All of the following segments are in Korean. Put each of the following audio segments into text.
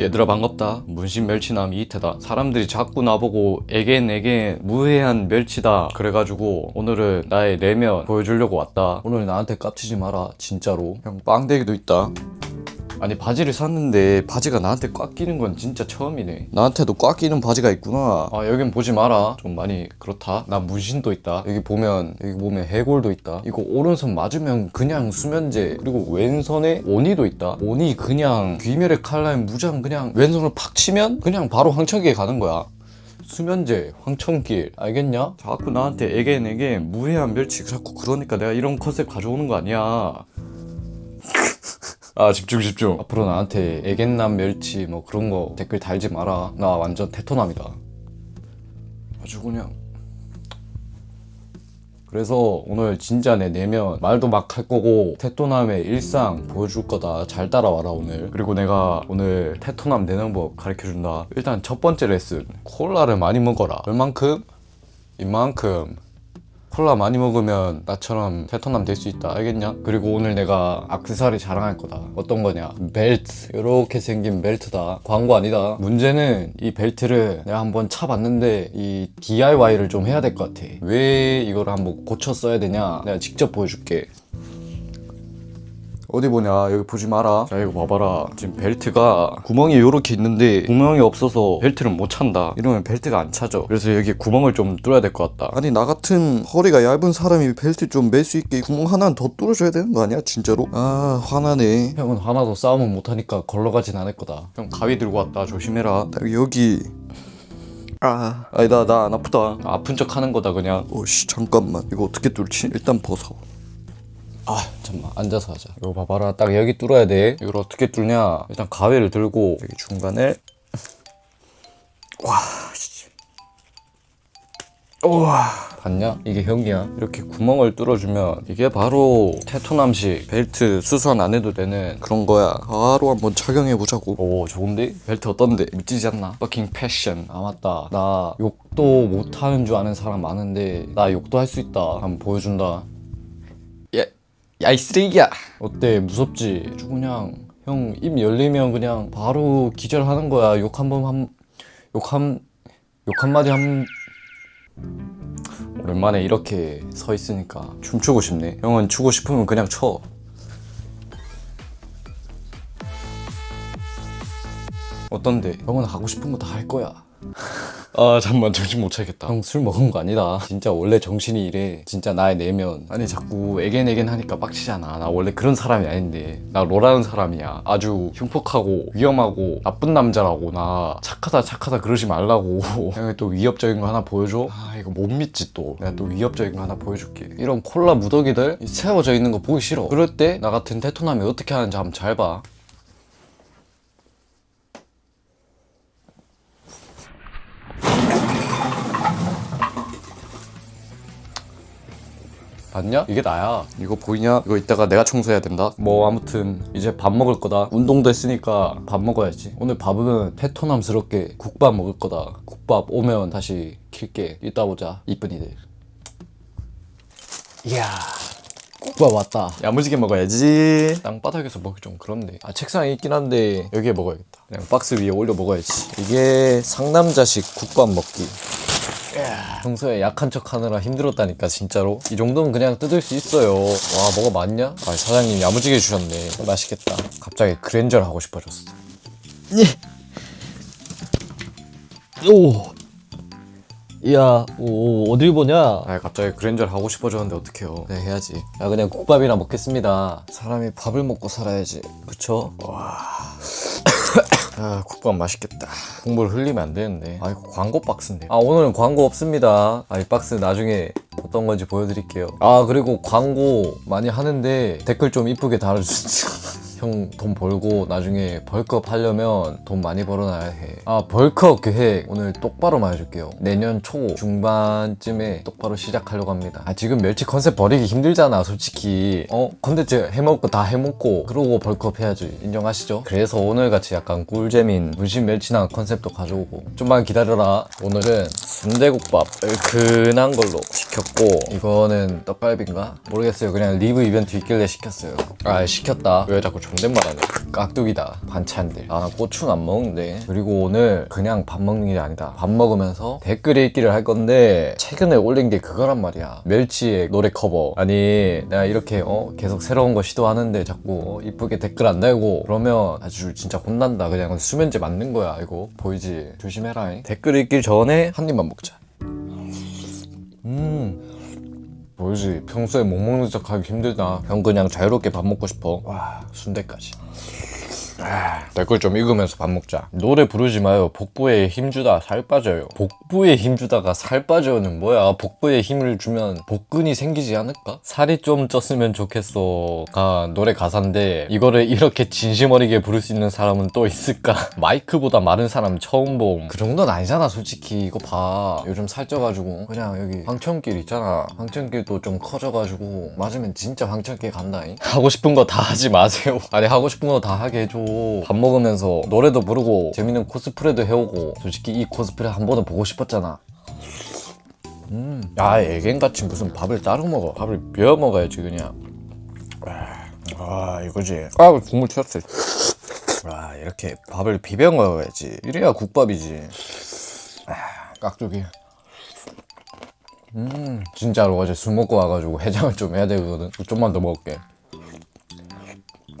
얘들아 반갑다. 문신 멸치남 이태다. 사람들이 자꾸 나보고 에겐 에겐 무해한 멸치다. 그래가지고 오늘은 나의 내면 보여주려고 왔다. 오늘 나한테 깝치지 마라 진짜로. 형 빵대기도 있다 아니 바지를 샀는데 바지가 나한테 꽉 끼는 건 진짜 처음이네. 나한테도 꽉 끼는 바지가 있구나. 아 여긴 보지 마라. 좀 많이 그렇다. 나 문신도 있다. 여기 보면 여기 보면 해골도 있다. 이거 오른손 맞으면 그냥 수면제 그리고 왼손에 오니도 있다. 오니 그냥 귀멸의 칼날 무장 그냥 왼손을 팍 치면 그냥 바로 황천기에 가는 거야. 수면제, 황천길. 알겠냐? 자꾸 나한테 에겐 무해한 멸치 자꾸 그러니까 내가 이런 컨셉 가져오는 거 아니야 아 집중 집중. 앞으로 나한테 애견남 멸치 뭐 그런 거 댓글 달지 마라. 나 완전 테토남이다. 아주 그냥. 그래서 오늘 진짜 내 내면 말도 막 할 거고 테토남의 일상 보여줄 거다. 잘 따라와라 오늘. 그리고 내가 오늘 테토남 내는 법 가르쳐준다. 일단 첫 번째 레슨 콜라를 많이 먹어라. 얼만큼? 이만큼 콜라 많이 먹으면 나처럼 테토남 될 수 있다. 알겠냐? 그리고 오늘 내가 악세사리 자랑할 거다. 어떤 거냐? 벨트. 이렇게 생긴 벨트다. 광고 아니다. 문제는 이 벨트를 내가 한번 차봤는데 이 DIY를 좀 해야 될 것 같아. 왜 이걸 한번 고쳐 써야 되냐? 내가 직접 보여줄게 어디 보냐? 여기 보지 마라. 자 이거 봐봐라. 지금 벨트가 구멍이 요렇게 있는데 구멍이 없어서 벨트를 못 찬다. 이러면 벨트가 안 차죠. 그래서 여기 구멍을 좀 뚫어야 될 것 같다. 아니 나 같은 허리가 얇은 사람이 벨트 좀 멜 수 있게 구멍 하나는 더 뚫어줘야 되는 거 아니야? 진짜로? 아 화나네. 형은 하나도 싸움은 못하니까 걸러가진 않을 거다. 형 가위 들고 왔다. 조심해라. 나 여기. 아 아니다 나 안 아프다. 아픈 척 하는 거다 그냥. 오씨 잠깐만. 이거 어떻게 뚫지? 일단 벗어 아 잠깐만 앉아서 하자. 이거 봐봐라. 딱 여기 뚫어야 돼. 이걸 어떻게 뚫냐? 일단 가위를 들고 여기 중간에. 와 씨. 우와. 봤냐? 이게 형이야. 이렇게 구멍을 뚫어주면 이게 바로 테토남식 벨트 수선 안 해도 되는 그런 거야. 바로 한번 착용해 보자고. 오 좋은데? 벨트 어떤데? 미치지 않나? 퍼킹 패션 아 맞다. 나 욕도 못하는 줄 아는 사람 많은데 나 욕도 할 수 있다. 한번 보여준다. 야, 야 이 쓰레기야 어때 무섭지? 그냥 형 입 열리면 그냥 바로 기절하는 거야 욕 한 번 한 욕 한 욕 한마디 한 오랜만에 이렇게 서 있으니까 춤추고 싶네 형은 추고 싶으면 그냥 춰 어떤데? 형은 하고 싶은 거 다 할 거야. 아 잠만 정신 못 차리겠다. 형 술 먹은 거 아니다. 진짜 원래 정신이 이래. 진짜 나의 내면. 아니 자꾸 애겐 애겐 하니까 빡치잖아. 나 원래 그런 사람이 아닌데. 나 로라는 사람이야. 아주 흉폭하고 위험하고 나쁜 남자라고. 나 착하다 착하다 그러지 말라고. 형이 또 위협적인 거 하나 보여줘? 아 이거 못 믿지 또. 내가 또 위협적인 거 하나 보여줄게. 이런 콜라 무더기들 세워져 있는 거 보기 싫어. 그럴 때 나 같은 테토남이 어떻게 하는지 한번 잘 봐. 봤냐? 이게 나야. 이거 보이냐? 이거 이따가 내가 청소해야 된다. 뭐 아무튼 이제 밥 먹을 거다. 운동도 했으니까 밥 먹어야지. 오늘 밥은 테토남스럽게 국밥 먹을 거다. 국밥 오면 다시 킬게. 이따 보자. 이쁜이들. 이야. 국밥 왔다. 야무지게 먹어야지. 땅바닥에서 먹기 좀 그런데. 아 책상에 있긴 한데 여기에 먹어야겠다. 그냥 박스 위에 올려 먹어야지. 이게 상남자식 국밥 먹기. 평소에 약한 척 하느라 힘들었다니까 진짜로? 이 정도면 그냥 뜯을 수 있어요. 와 뭐가 많냐? 아 사장님 야무지게 해주셨네. 맛있겠다. 갑자기 그랜저를 하고 싶어졌어. 오. 이야, 오, 어딜 보냐? 아 갑자기 그랜저를 하고 싶어졌는데 어떡해요? 네 해야지. 야 그냥 국밥이나 먹겠습니다. 사람이 밥을 먹고 살아야지. 그쵸? 아 국밥 맛있겠다. 국물 흘리면 안 되는데. 아 이거 광고 박스인데. 아 오늘은 광고 없습니다. 아 이 박스 나중에 어떤 건지 보여드릴게요. 아 그리고 광고 많이 하는데 댓글 좀 이쁘게 달아주세요 형 돈 벌고 나중에 벌크업 하려면 돈 많이 벌어놔야 해. 아 벌크업 계획 오늘 똑바로 말해줄게요. 내년 초 중반쯤에 똑바로 시작하려고 합니다. 아 지금 멸치 컨셉 버리기 힘들잖아 솔직히. 어 컨텐츠 해먹을 거다 해먹고 그러고 벌크업 해야지 인정하시죠? 그래서 오늘 같이 약간 꿀잼인 문신 멸치나 컨셉도 가져오고 좀만 기다려라. 오늘은 순대국밥 얼큰한 걸로 시켰고 이거는 떡갈비인가? 모르겠어요. 그냥 리브 이벤트 있길래 시켰어요. 아 시켰다. 왜 자꾸 존댓말하네 깍두기다. 반찬들. 아 나 고추는 안 먹는데. 그리고 오늘 그냥 밥 먹는 게 아니다. 밥 먹으면서 댓글 읽기를 할 건데 최근에 올린 게 그거란 말이야. 멸치의 노래 커버. 아니 내가 이렇게 어 계속 새로운 거 시도하는데 자꾸 어, 이쁘게 댓글 안 달고 그러면 아주 진짜 혼난다. 그냥 수면제 맞는 거야 이거. 보이지? 조심해라 잉. 댓글 읽기 전에 한 입만 먹자. 음 보이지? 평소에 못 먹는 척 하기 힘들다. 형 그냥 자유롭게 밥 먹고 싶어. 와. 순대까지. 아, 댓글 좀 읽으면서 밥 먹자. 노래 부르지 마요. 복부에 힘 주다 살 빠져요. 복부에 힘 주다가 살 빠져요는 뭐야? 복부에 힘을 주면 복근이 생기지 않을까? 살이 좀 쪘으면 좋겠어가 노래 가사인데 이거를 이렇게 진심 어리게 부를 수 있는 사람은 또 있을까? 마이크보다 마른 사람 처음 봄 그 정도는 아니잖아 솔직히. 이거 봐. 요즘 살쪄가지고 그냥 여기 황천길 있잖아. 황천길도 좀 커져가지고 맞으면 진짜 황천길 간다잉. 하고 싶은 거 다 하지 마세요. 아니 하고 싶은 거 다 하게 해줘 밥 먹으면서 노래도 부르고 재밌는 코스프레도 해오고 솔직히 이 코스프레 한 번은 보고 싶었잖아. 음, 야 애견같이 무슨 밥을 따로 먹어. 밥을 비워 먹어야지 그냥. 아 이거지. 아 국물 튀었어. 아 이렇게 밥을 비벼 먹어야지. 이래야 국밥이지. 아, 깍두기. 음 진짜로 어제 술 먹고 와가지고 해장을 좀 해야 되거든. 좀만 더 먹을게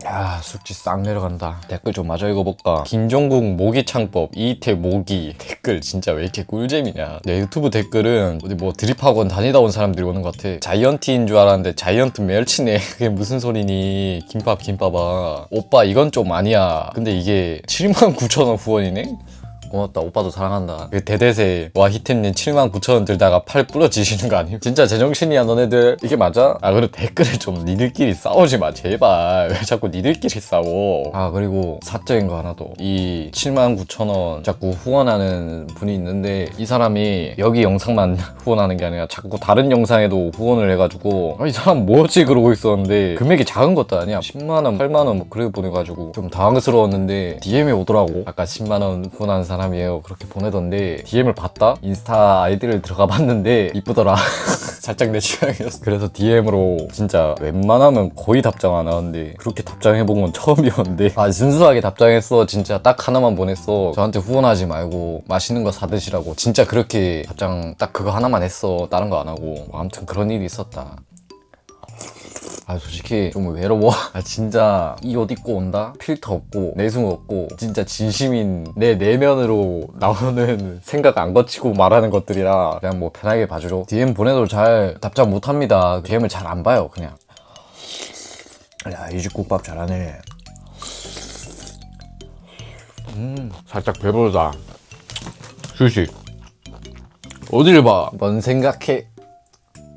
야 숙취 싹 내려간다. 댓글 좀 마저 읽어볼까? 김종국 모기 창법 이태 모기. 댓글 진짜 왜 이렇게 꿀잼이냐? 내 유튜브 댓글은 어디 뭐 드립학원 다니다 온 사람들이 오는 것 같아. 자이언티인 줄 알았는데 자이언트 멸치네. 그게 무슨 소리니? 김밥 김밥아. 오빠 이건 좀 아니야. 근데 이게 79,000원 후원이네 고맙다. 오빠도 사랑한다. 그 대대세 와 히템님 7만 9천 원 들다가 팔 부러지시는 거 아님? 진짜 제정신이야 너네들. 이게 맞아? 아 그리고 댓글에 좀 니들끼리 싸우지 마 제발. 왜 자꾸 니들끼리 싸워? 아 그리고 사적인 거 하나 더이 7만 9천 원 자꾸 후원하는 분이 있는데 이 사람이 여기 영상만 후원하는 게 아니라 자꾸 다른 영상에도 후원을 해가지고 아, 이 사람 뭐지? 그러고 있었는데 금액이 작은 것도 아니야. 10만 원 8만 원뭐 그렇게 보내가지고 좀 당황스러웠는데 DM이 오더라고. 아까 10만 원 후원한 사람 이에요. 그렇게 보내던데 DM을 봤다? 인스타 아이디를 들어가 봤는데 이쁘더라. 살짝 내 취향이었어. 그래서 DM으로 진짜 웬만하면 거의 답장 안 하는데 그렇게 답장해본 건 처음이었는데. 아 순수하게 답장했어. 진짜 딱 하나만 보냈어. 저한테 후원하지 말고 맛있는 거 사드시라고. 진짜 그렇게 답장 딱 그거 하나만 했어. 다른 거 안 하고. 뭐 아무튼 그런 일이 있었다 아 솔직히 좀 외로워. 아 진짜 이 옷 입고 온다? 필터 없고 내숭 없고 진짜 진심인 내 내면으로 나오는 생각 안 거치고 말하는 것들이라 그냥 뭐 편하게 봐주죠 DM 보내도 잘 답장 못합니다. DM을 잘 안 봐요 그냥. 야 이 집 국밥 잘하네. 음. 살짝 배부르다. 휴식. 어디를 봐? 뭔 생각해?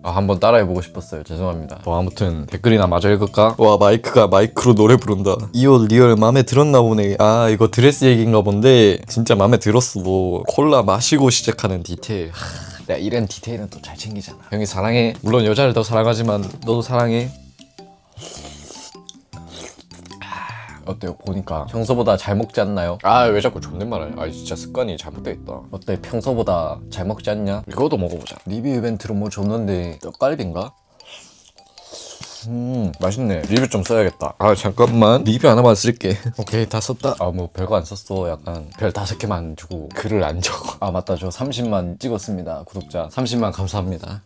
아, 한번 따라해보고 싶었어요. 죄송합니다. 뭐, 아무튼, 댓글이나 마저 읽을까? 와 마이크가 마이크로 노래 부른다 이 옷 리얼 맘에 들었나 보네 아 이거 드레스 얘기인가 본데 진짜 맘에 들었어 콜라 마시고 시작하는 디테일 하, 내가 이런 디테일은 또 잘 챙기잖아. 형이 사랑해. 물론 여자를 더 사랑하지만, 너도 사랑해. 아, 어때요? 보니까. 평소보다 잘 먹지 않나요? 아 왜 자꾸 존댓말을 아 진짜 습관이 잘못돼 있다. 어때? 평소보다 잘 먹지 않냐? 이거도 먹어보자. 리뷰 이벤트로 뭐 줬는데 떡갈비인가? 음 맛있네. 리뷰 좀 써야겠다. 아 잠깐만. 리뷰 하나만 쓸게. 오케이 다 썼다. 아 뭐 별거 안 썼어. 약간 별 다섯 개만 주고 글을 안 적어. 아 맞다. 저 30만 찍었습니다 구독자. 30만 감사합니다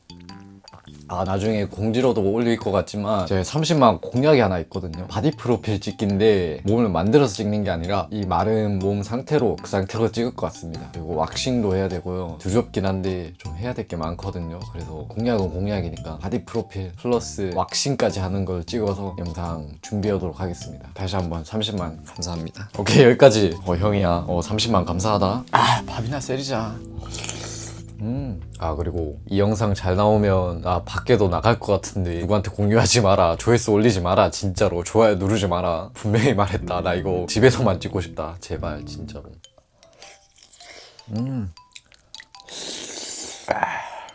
아 나중에 공지로도 올릴 것 같지만 제 30만 공약이 하나 있거든요. 바디 프로필 찍기인데 몸을 만들어서 찍는 게 아니라 이 마른 몸 상태로 그 상태로 찍을 것 같습니다. 그리고 왁싱도 해야 되고요. 두렵긴 한데 좀 해야 될 게 많거든요. 그래서 공약은 공약이니까 바디 프로필 플러스 왁싱까지 하는 걸 찍어서 영상 준비하도록 하겠습니다. 다시 한번 30만 감사합니다. 오케이 여기까지. 어 형이야. 어 30만 감사하다. 아 밥이나 세리자 음. 아 그리고 이 영상 잘 나오면 아 밖에도 나갈 것 같은데 누구한테 공유하지 마라 조회수 올리지 마라 진짜로 좋아요 누르지 마라 분명히 말했다 나 이거 집에서만 찍고 싶다 제발 진짜로 음.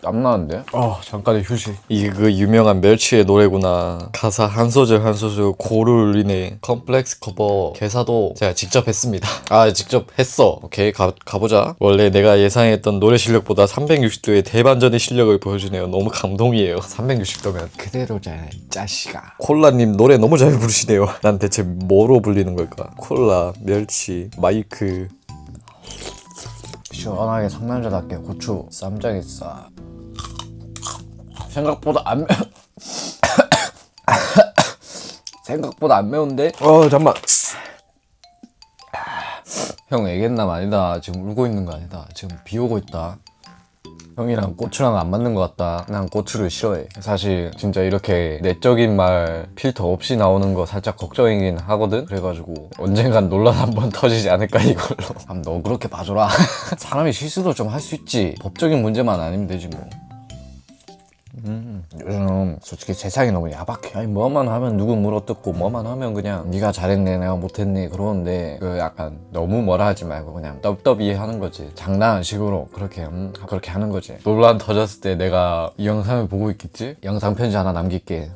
아, 땀 나는데? 아 잠깐의 휴식 이게 그 유명한 멸치의 노래구나. 가사 한 소절 한 소절 고루 울리네. 컴플렉스 커버 개사도 제가 직접 했습니다. 아 직접 했어. 오케이 가, 가보자. 원래 내가 예상했던 노래 실력보다 360도의 대반전의 실력을 보여주네요. 너무 감동이에요. 360도면 그대로잖아 이 자식아 콜라님 노래 너무 잘 부르시네요. 난 대체 뭐로 불리는 걸까? 콜라, 멸치, 마이크. 시원하게 상남자답게 고추 쌈장에 싸 생각보다 안 매... 생각보다 안 매운데? 어 잠만. 형 애견남 아니다. 지금 울고 있는 거 아니다. 지금 비 오고 있다. 형이랑 고추랑 안 맞는 것 같다. 난 고추를 싫어해. 사실 진짜 이렇게 내적인 말 필터 없이 나오는 거 살짝 걱정이긴 하거든. 그래가지고 언젠간 논란 한번 터지지 않을까 이걸로. 너 그렇게 봐줘라. 사람이 실수도 좀 할 수 있지. 법적인 문제만 아니면 되지 뭐. 음, 요즘 솔직히 세상이 너무 야박해. 아니 뭐만 하면 누구 물어뜯고 뭐만 하면 그냥 네가 잘했네 내가 못했네 그러는데 그 약간 너무 뭐라 하지 말고 그냥 떡떡이 하는 거지. 장난식으로 그렇게 음, 그렇게 하는 거지. 논란 터졌을 때 내가 이 영상을 보고 있겠지? 영상 편지 하나 남길게.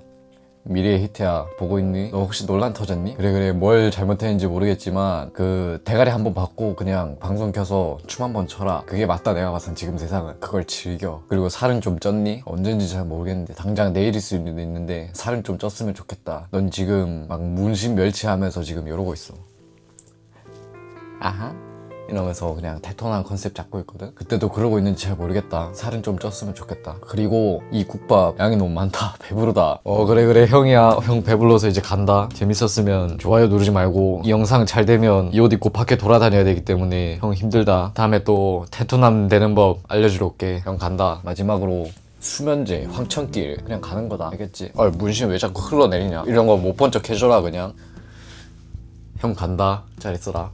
미래의 히트야 보고 있니? 너 혹시 논란 터졌니? 그래 그래. 뭘 잘못했는지 모르겠지만 그 대가리 한번 받고 그냥 방송 켜서 춤 한번 춰라. 그게 맞다 내가 봐선 지금 세상은. 그걸 즐겨. 그리고 살은 좀 쪘니? 언젠지 잘 모르겠는데 당장 내일일 수도 있는데 살은 좀 쪘으면 좋겠다. 넌 지금 막 문신 멸치하면서 지금 이러고 있어. 아하 이러면서 그냥 테토난 컨셉 잡고 있거든? 그때도 그러고 있는지 잘 모르겠다. 살은 좀 쪘으면 좋겠다. 그리고 이 국밥 양이 너무 많다. 배부르다. 어 그래 그래. 형이야. 형 배불러서 이제 간다. 재밌었으면 좋아요 누르지 말고 이 영상 잘 되면 이 옷 입고 밖에 돌아다녀야 되기 때문에 형 힘들다. 다음에 또 테토남 되는 법 알려주러 올게. 형 간다. 마지막으로 수면제 황천길 그냥 가는 거다. 알겠지? 아 문신 왜 자꾸 흘러내리냐? 이런 거 못 본 척 해줘라 그냥. 형 간다. 잘 있어라